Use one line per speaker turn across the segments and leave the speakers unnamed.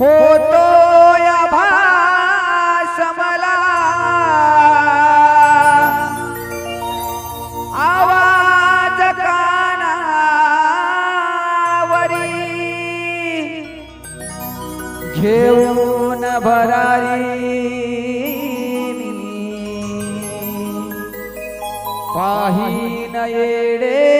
होतो या भास मला आवाज कानावरी. घेऊन भरारी पाही न येडे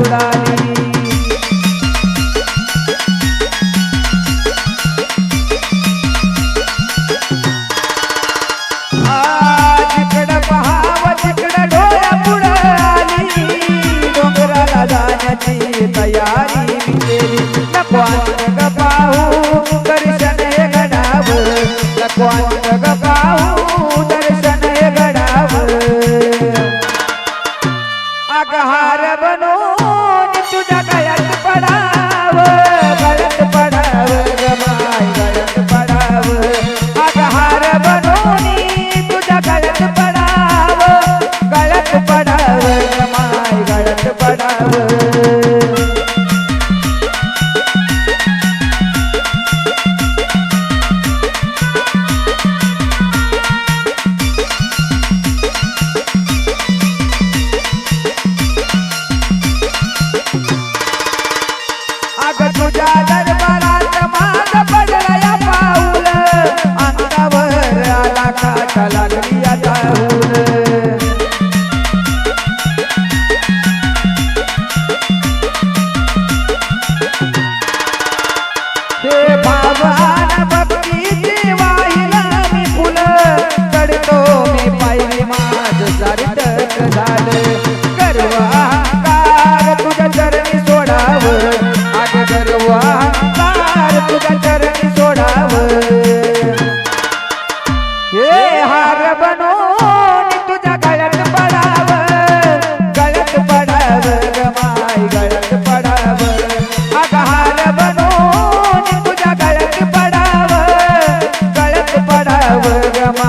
దేవుడా உலகமா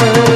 ever